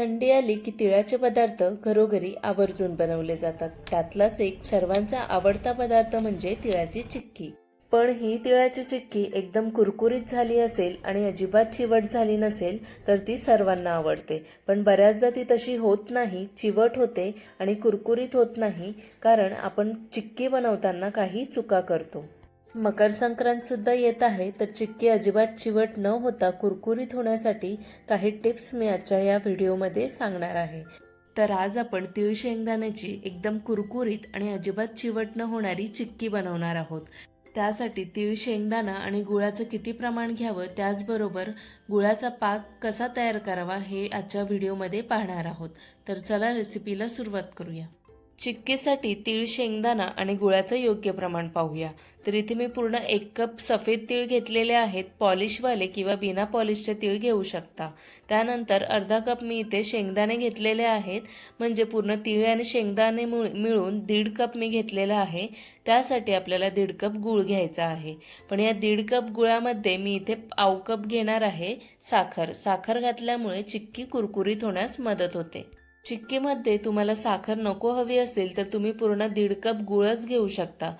थंडी आली की तिळाचे पदार्थ घरोघरी आवर्जून बनवले जातात. त्यातलाच एक सर्वांचा आवडता पदार्थ म्हणजे तिळाची चिक्की. पण ही तिळाची चिक्की एकदम कुरकुरीत झाली असेल आणि अजिबात चिवट झाली नसेल तर ती सर्वांना आवडते. पण बऱ्याचदा ती तशी होत नाही चिवट होते आणि कुरकुरीत होत नाही कारण आपण चिक्की बनवताना काही चुका करतो. मकर संक्रांत सुद्धा येत आहे तर चिक्की अजिबात चिवट न होता कुरकुरीत होण्यासाठी काही टिप्स मी आजच्या या व्हिडिओमध्ये सांगणार आहे. तर आज आपण तिळ शेंगदाण्याची एकदम कुरकुरीत आणि अजिबात चिवट न होणारी चिक्की बनवणार आहोत. त्यासाठी तीळ शेंगदाणा आणि गुळाचं किती प्रमाण घ्यावं त्याचबरोबर गुळाचा पाक कसा तयार करावा हे आजच्या व्हिडिओमध्ये पाहणार आहोत. तर चला रेसिपीला सुरुवात करूया. चिक्कीसाठी तीळ शेंगदाणा आणि गुळाचं योग्य प्रमाण पाहूया. तर इथे मी पूर्ण एक कप सफेद तीळ घेतलेले आहेत. पॉलिशवाले किंवा बिना पॉलिशचे तीळ घेऊ शकता. त्यानंतर अर्धा कप मी इथे शेंगदाणे घेतलेले आहेत. म्हणजे पूर्ण तीळ आणि शेंगदाणे मिळून दीड कप मी घेतलेला आहे. त्यासाठी आपल्याला दीड कप गूळ घ्यायचा आहे. पण या दीड कप गुळामध्ये मी इथे पाव कप घेणार आहे साखर. साखर घातल्यामुळे चिक्की कुरकुरीत होण्यास मदत होते. चिक्कीमध्ये तुम्हाला साखर नको हवी असेल तर तुम्ही पूर्ण दीड कप गुळच घेऊ शकता.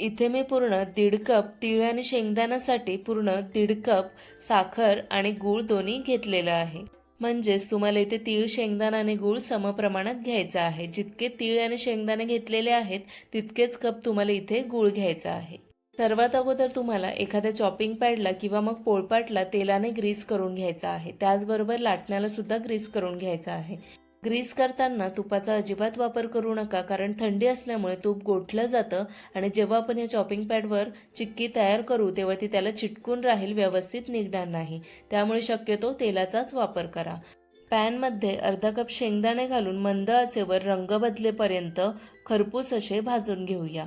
इथे मी पूर्ण दीड कप तीळ आणि शेंगदाण्यासाठी पूर्ण दीड कप साखर आणि गूळ दोन्ही घेतलेलं आहे. म्हणजेच तुम्हाला इथे तीळ शेंगदाणा आणि गूळ समप्रमाणात घ्यायचा आहे. जितके तीळ आणि शेंगदाणे घेतलेले आहेत तितकेच कप तुम्हाला इथे गूळ घ्यायचा आहे. सर्वात अगोदर तुम्हाला एखाद्या चॉपिंग पॅडला किंवा मग पोळपाटला तेलाने ग्रीस करून घ्यायचा आहे. त्याचबरोबर लाटण्याला सुद्धा ग्रीस करून घ्यायचा आहे. ग्रीस करताना तुपाचा अजिबात वापर करू नका कारण थंडी असल्यामुळे तूप गोठलं जातं आणि जेव्हा आपण या चॉपिंग पॅडवर चिक्की तयार करू तेव्हा ती त्याला चिटकून राहील व्यवस्थित निघणार नाही. त्यामुळे शक्यतो तेलाचाच वापर करा. पॅनमध्ये अर्धा कप शेंगदाणे घालून मंद आचेवर रंग बदलेपर्यंत खरपूस असे भाजून घेऊया.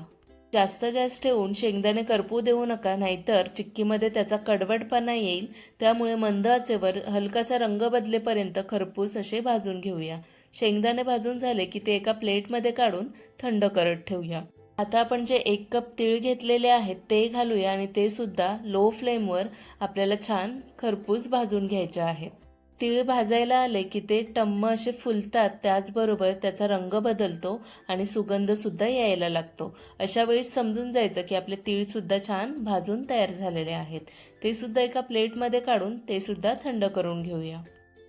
जास्त गॅस ठेवून शेंगदाणे करपू देऊ नका नाहीतर चिक्कीमध्ये त्याचा कडवटपणा येईल. त्यामुळे मंद आचेवर हलकासा रंग बदलेपर्यंत खरपूस असे भाजून घेऊया. शेंगदाणे भाजून झाले की ते एका प्लेटमध्ये काढून थंड करत ठेवूया. आता आपण जे एक कप तीळ घेतलेले आहेत ते घालूया आणि ते सुद्धा लो फ्लेमवर आपल्याला छान खरपूस भाजून घ्यायचे आहेत. तीळ भाजायला आले की ते टम्म असे फुलतात त्याचबरोबर त्याचा रंग बदलतो आणि सुगंधसुद्धा यायला लागतो. अशा वेळी समजून जायचं की आपले तीळसुद्धा छान भाजून तयार झालेले आहेत. ते सुद्धा एका प्लेटमध्ये काढून ते सुद्धा थंड करून घेऊया.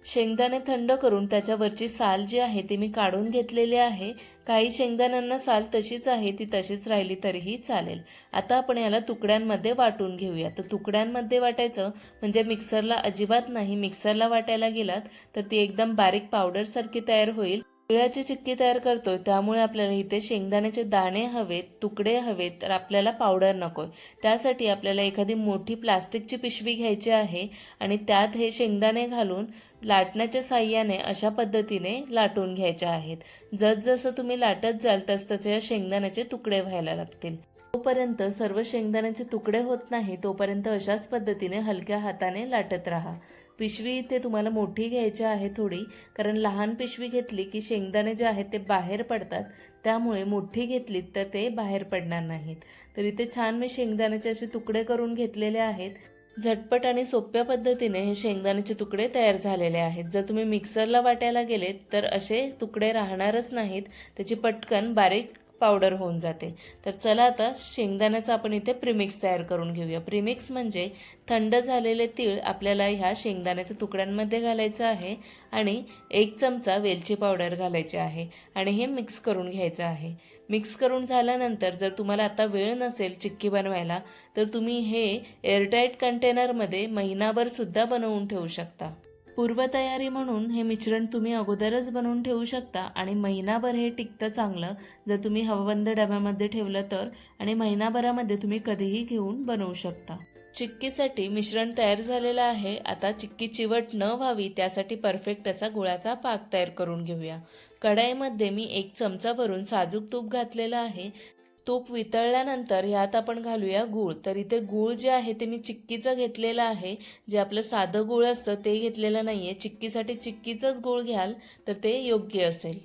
शेंगदाणे थंड करून त्याच्यावरची साल जी आहे ती मी काढून घेतलेली आहे. काही शेंगदाण्यांना साल तशीच आहे ती तशीच राहिली तरीही चालेल. आता आपण याला तुकड्यांमध्ये वाटून घेऊया. तर तुकड्यांमध्ये वाटायचं म्हणजे मिक्सरला अजिबात नाही मिक्सरला वाटायला गेलात तर ती एकदम बारीक पावडरसारखी तयार होईल. तिळाची चिक्की तयार करतोय त्यामुळे आपल्याला इथे शेंगदाण्याचे दाणे हवेत तुकडे हवेत तर आपल्याला पावडर नकोय त्यासाठी आपल्याला एखादी मोठी प्लास्टिकची पिशवी घ्यायची आहे आणि त्यात हे शेंगदाणे घालून लाटण्याच्या साह्याने अशा पद्धतीने लाटून घ्यायच्या आहेत. जसजसं तुम्ही लाटत जाल तसतसे या शेंगदाण्याचे तुकडे व्हायला लागतील. तोपर्यंत सर्व शेंगदाण्याचे तुकडे होत नाही तोपर्यंत अशाच पद्धतीने हलक्या हाताने लाटत राहा. पिशवी इथे तुम्हाला मोठी घ्यायची आहे थोडी कारण लहान पिशवी घेतली की शेंगदाणे जे आहेत ते बाहेर पडतात. त्यामुळे मोठी घेतलीत तर ते बाहेर पडणार नाहीत. तर इथे छान मी शेंगदाण्याचे असे तुकडे करून घेतलेले आहेत. झटपट आणि सोप्या पद्धतीने हे शेंगदाण्याचे तुकडे तयार झालेले आहेत. जर तुम्ही मिक्सरला वाटायला गेलेत तर असे तुकडे राहणारच नाहीत. त्याची पटकन बारीक पावडर होऊन जाते. तर चला आता शेंगदाण्याचं आपण इथे प्रीमिक्स तयार करून घेऊया. प्रिमिक्स म्हणजे थंड झालेले तीळ आपल्याला ह्या शेंगदाण्याच्या तुकड्यांमध्ये घालायचं आहे आणि एक चमचा वेलची पावडर घालायची आहे आणि हे मिक्स करून घ्यायचं आहे. मिक्स करून झाल्यानंतर जर तुम्हाला आता वेळ नसेल चिक्की बनवायला तर तुम्ही हे एअरटाईट कंटेनरमध्ये महिनाभरसुद्धा बनवून ठेवू शकता. पूर्वतयारी म्हणून हे मिश्रण तुम्ही अगोदरच बनवून ठेवू शकता आणि महिनाभर हे टिकतं चांगलं. जर तुम्ही हवाबंद डब्यामध्ये ठेवलं तर आणि महिनाभरामध्ये तुम्ही कधीही घेऊन बनवू शकता. चिक्कीसाठी मिश्रण तयार झालेलं आहे. आता चिक्की चिवट न व्हावी त्यासाठी परफेक्ट असा गुळाचा पाक तयार करून घेऊया. कढाईमध्ये मी एक चमचा भरून साजूक तूप घातलेलं आहे. तूप वितळल्यानंतर ह्यात आपण घालूया गूळ. तर इथे गूळ जे आहे ते मी चिक्कीचं घेतलेलं आहे. जे आपलं साधं गूळ असतं ते घेतलेलं नाही आहे चिक्कीसाठी चिक्कीचंच गूळ घ्याल तर ते योग्य असेल.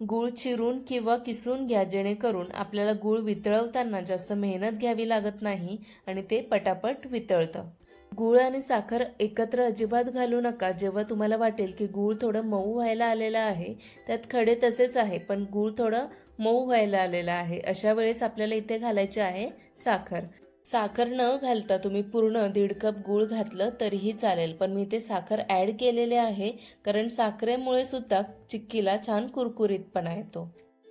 गूळ चिरून किंवा किसून घ्या जेणेकरून आपल्याला गूळ वितळवताना जास्त मेहनत घ्यावी लागत नाही आणि ते पटापट वितळतं. गूळ आणि साखर एकत्र अजिबात घालू नका. जेव्हा तुम्हाला वाटेल की गूळ थोडं मऊ व्हायला आलेलं आहे त्यात खडे तसेच आहे पण गूळ थोडं मऊ व्हायला आलेला आहे. अशा वेळेस आपल्याला इथे घालायचे आहे साखर. साखर न घालता तुम्ही पूर्ण दीड कप गूळ घातलं तरीही चालेल. पण मी ते साखर ॲड केलेले आहे कारण साखरेमुळे सुद्धा चिक्कीला छान कुरकुरीतपणा येतो.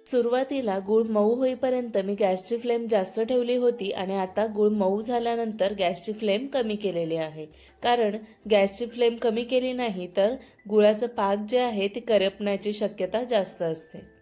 सुरुवातीला गूळ मऊ होईपर्यंत मी गॅसची फ्लेम जास्त ठेवली होती आणि आता गूळ मऊ झाल्यानंतर गॅसची फ्लेम कमी केलेली आहे. कारण गॅसची फ्लेम कमी केली नाही तर गुळाचं पाक जे आहे ते करपण्याची शक्यता जास्त असते.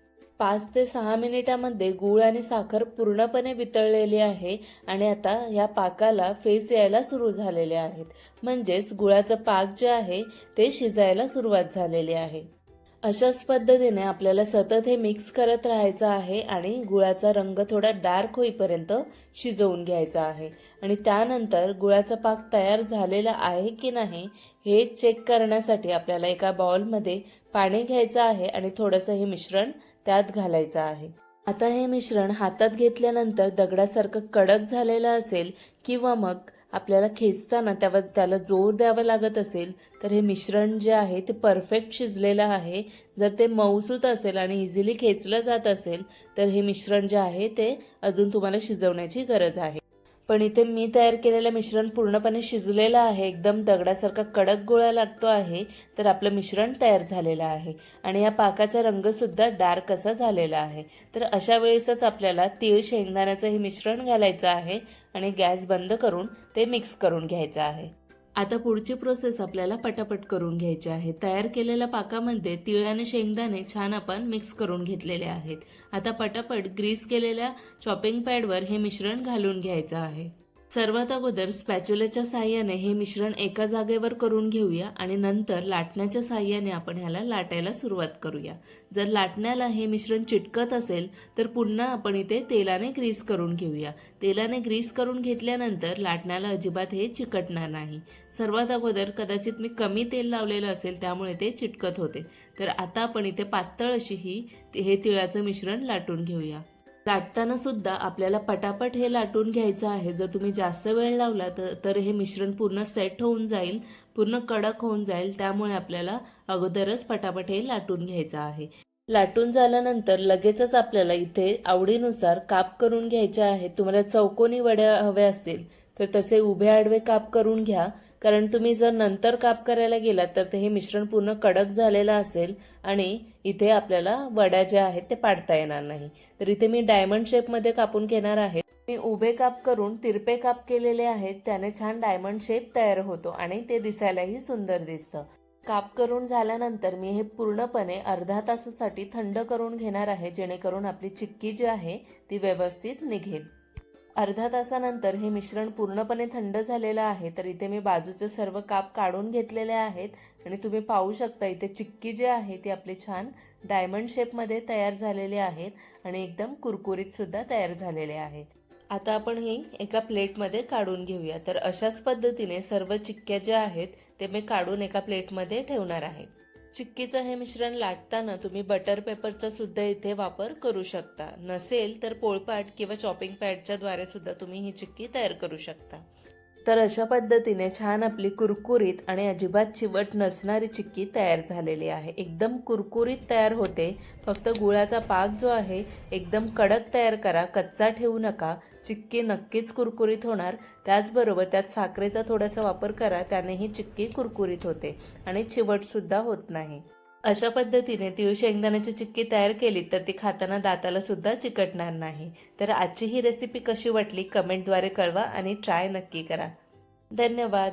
पाच ते सहा मिनिटामध्ये गूळ आणि साखर पूर्णपणे वितळलेली आहे आणि आता ह्या पाकाला फेस यायला सुरू झालेले आहेत. म्हणजेच गुळाचं पाक जे आहे ते शिजायला सुरुवात झालेली आहे. अशाच पद्धतीने आपल्याला सतत हे मिक्स करत राहायचं आहे आणि गुळाचा रंग थोडा डार्क होईपर्यंत शिजवून घ्यायचा आहे. आणि त्यानंतर गुळाचा पाक तयार झालेला आहे की नाही हे चेक करण्यासाठी आपल्याला एका बाउलमध्ये पाणी घ्यायचं आहे आणि थोडंसं हे मिश्रण त्यात घालायचं आहे. आता हे मिश्रण हातात घेतल्यानंतर दगडासारखं कडक झालेलं असेल किंवा मग आपल्याला खेचताना त्यावर त्याला जोर द्यावा लागत असेल तर हे मिश्रण जे आहे ते परफेक्ट शिजलेलं आहे. जर ते मऊसूत असेल आणि इझिली खेचलं जात असेल तर हे मिश्रण जे आहे ते अजून तुम्हाला शिजवण्याची गरज आहे. पण इथे मी तयार केलेलं मिश्रण पूर्णपणे शिजलेलं आहे. एकदम दगडासारखा कडक गोळा लागतो आहे तर आपलं मिश्रण तयार झालेलं आहे. आणि या पाकाचा रंगसुद्धा डार्क असा झालेला आहे. तर अशा वेळेसच आपल्याला तीळ शेंगदाण्याचं हे मिश्रण घालायचं आहे आणि गॅस बंद करून ते मिक्स करून घ्यायचं आहे. आता पुढची प्रोसेस आपल्याला पटापट करून घ्यायची आहे. तयार केलेल्या पाकामध्ये तिळ आणि शेंगदाणे छान आपण मिक्स करून घेतलेले आहेत. आता पटापट ग्रीस केलेल्या चॉपिंग पॅडवर हे मिश्रण घालून घ्यायचं आहे. सर्वात अगोदर स्पॅच्युलाच्या साह्याने हे मिश्रण एका जागेवर करून घेऊया आणि नंतर लाटण्याच्या साह्याने आपण ह्याला लाटायला सुरुवात करूया. जर लाटण्याला हे मिश्रण चिटकत असेल तर पुन्हा आपण इथे तेलाने ग्रीस करून घेऊया. तेलाने ग्रीस करून घेतल्यानंतर लाटण्याला अजिबात हे चिकटणार नाही. सर्वात अगोदर कदाचित मी कमी तेल लावलेलं असेल त्यामुळे ते चिटकत होते. तर आता आपण इथे पातळ अशी ही हे तिळाचं मिश्रण लाटून घेऊया. लाटताना सुद्धा आपल्याला पटापट हे लाटून घ्यायचं आहे. जर तुम्ही जास्त वेळ लावला तर तर हे मिश्रण पूर्ण सेट होऊन जाईल पूर्ण कडक होऊन जाईल त्यामुळे आपल्याला अगोदरच पटापट हे लाटून घ्यायचं आहे. लाटून झाल्यानंतर लगेचच आपल्याला इथे आवडीनुसार काप करून घ्यायचे आहे. तुम्हाला चौकोनी वड्या हव्या असतील तर तसे उभे आडवे काप करून घ्या. कारण तुम्ही जर नंतर काप करायला गेलात तर ते हे मिश्रण पूर्ण कडक झालेलं असेल आणि इथे आपल्याला वड्या ज्या आहेत ते पाडता येणार नाही. तर इथे मी डायमंड शेपमध्ये कापून घेणार आहे. मी उभे काप करून तिरपे काप केलेले आहेत त्याने छान डायमंड शेप तयार होतो आणि ते दिसायलाही सुंदर दिसतं. काप करून झाल्यानंतर मी हे पूर्णपणे अर्धा तासासाठी थंड करून घेणार आहे जेणेकरून आपली चिक्की जी आहे ती व्यवस्थित निघेल. अर्धा तासानंतर हे मिश्रण पूर्णपणे थंड झालेलं आहे तर इथे मी बाजूचे सर्व काप काढून घेतलेले आहेत आणि तुम्ही पाहू शकता इथे चिक्की जी आहे ती आपली छान डायमंड शेपमध्ये तयार झालेली आहेत आणि एकदम कुरकुरीतसुद्धा तयार झालेले आहेत. आता आपण ही एका प्लेटमध्ये काढून घेऊया. तर अशाच पद्धतीने सर्व चिक्क्या ज्या आहेत ते मी काढून एका प्लेटमध्ये ठेवणार आहे. चिक्कीचं हे मिश्रण लाटताना तुम्ही बटर पेपरचा सुद्धा इथे वापर करू शकता. नसेल तर पोळपाट किंवा चॉपिंग पॅडच्या द्वारे सुद्धा तुम्ही ही चिक्की तयार करू शकता. तर अशा पद्धतीने छान आपली कुरकुरीत आणि अजिबात चिवट नसणारी चिक्की तयार झालेली आहे. एकदम कुरकुरीत तयार होते. फक्त गुळाचा पाक जो आहे एकदम कडक तयार करा कच्चा ठेवू नका. चिक्की नक्कीच कुरकुरीत होणार. त्याचबरोबर त्यात साखरेचा थोडासा वापर करा त्याने ही चिक्की कुरकुरीत होते आणि चिवटसुद्धा होत नाही. अशा पद्धतीने तिळ शेंगदाण्याची चिक्की तयार केली तर ती खाताना दाताला सुद्धा चिकटणार नाही. तर आजची ही रेसिपी कशी वाटली? कमेंटद्वारे कळवा आणि ट्राय नक्की करा. धन्यवाद.